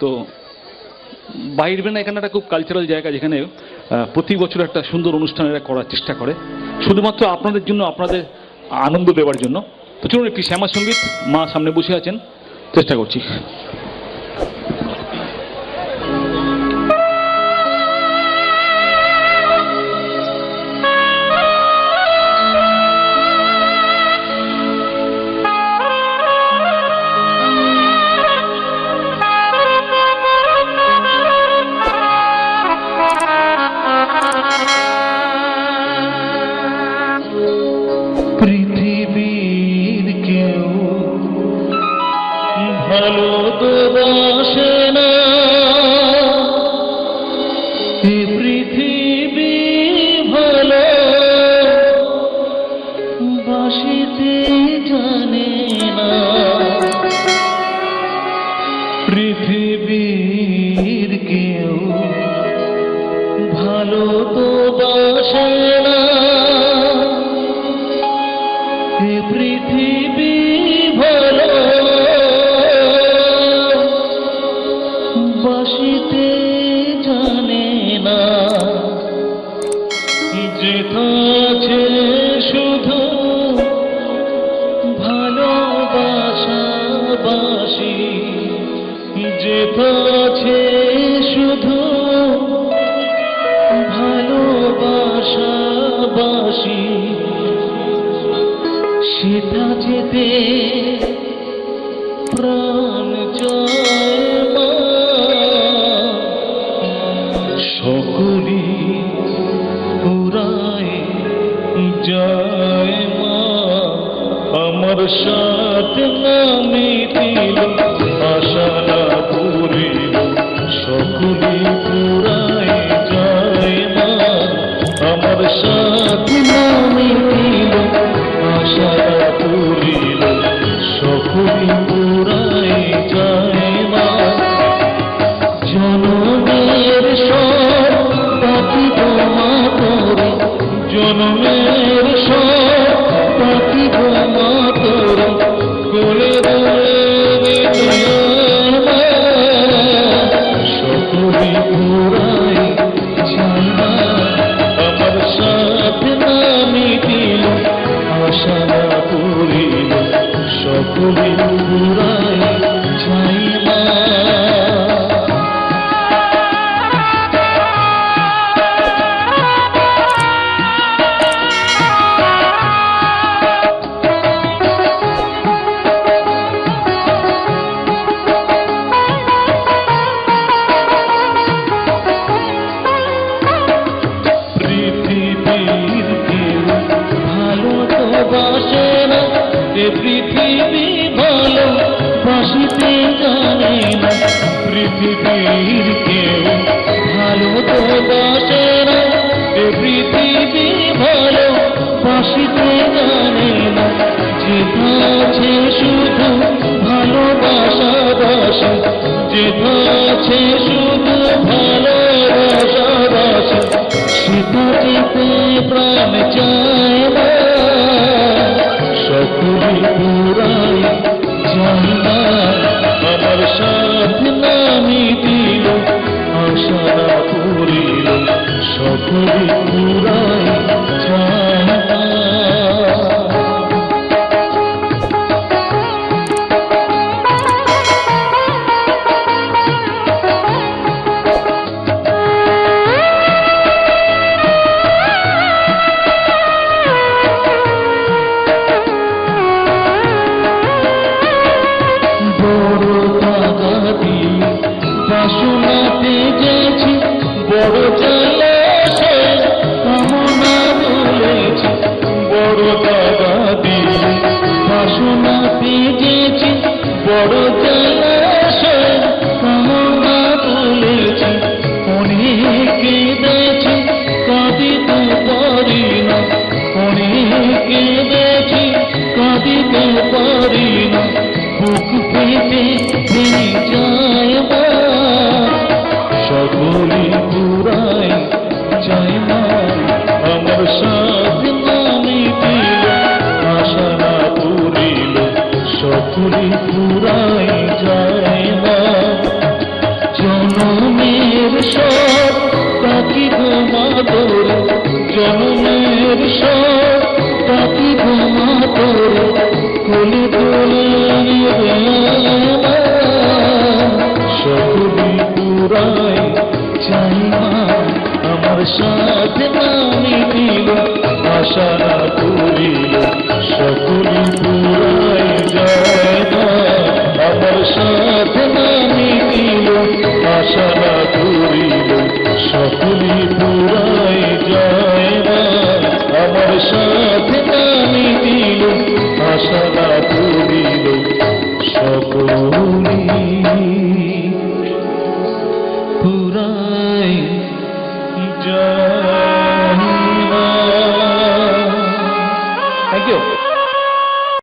তো বাইর বেনা এখানে একটা খুব কালচারাল জায়গা যেখানে প্রতি বছর একটা সুন্দর অনুষ্ঠান এরা করার চেষ্টা করে। শুধুমাত্র আপনাদের জন্য, আপনাদের আনন্দ দেওয়ার জন্য। তো চলুন একটি শ্যামা সংগীত মা সামনে বসে আছেন। চেষ্টা করছি। যেখাছে শুধু ভালোবাসা বাসি সেটা প্রাণ জয় মা। আমার সাথ পৃথিবীর ভালো তো বাসে না এ পৃথিবী বাসিতে জানে না, পৃথিবীর কেউ। ভালো তো বাসে না, এ পৃথিবী ভালো বাসিতে জানে না। আছে শুধু ভালোবাসা বাসা আছে শুধু ভালোবাসা বাসা সীতাটিতে প্রাণ চায় না। সকলি আমার সাথ নামি আশা না পুরিল সকলি বাসনাতে গেছি বড় জলাশে কামনা বলেছি বড় টাকা দিয়ে বাসনাতে গেছি বড় জলাশে কামনা বলেছি অনেক কেঁদেছি, কাঁদিতে পারি না। অনেক কেঁদেছি, কাঁদিতে সাথে নামি দিল আশা না করিল সকলি পুরাই যায় আমার সাথে নামি দিল আশা না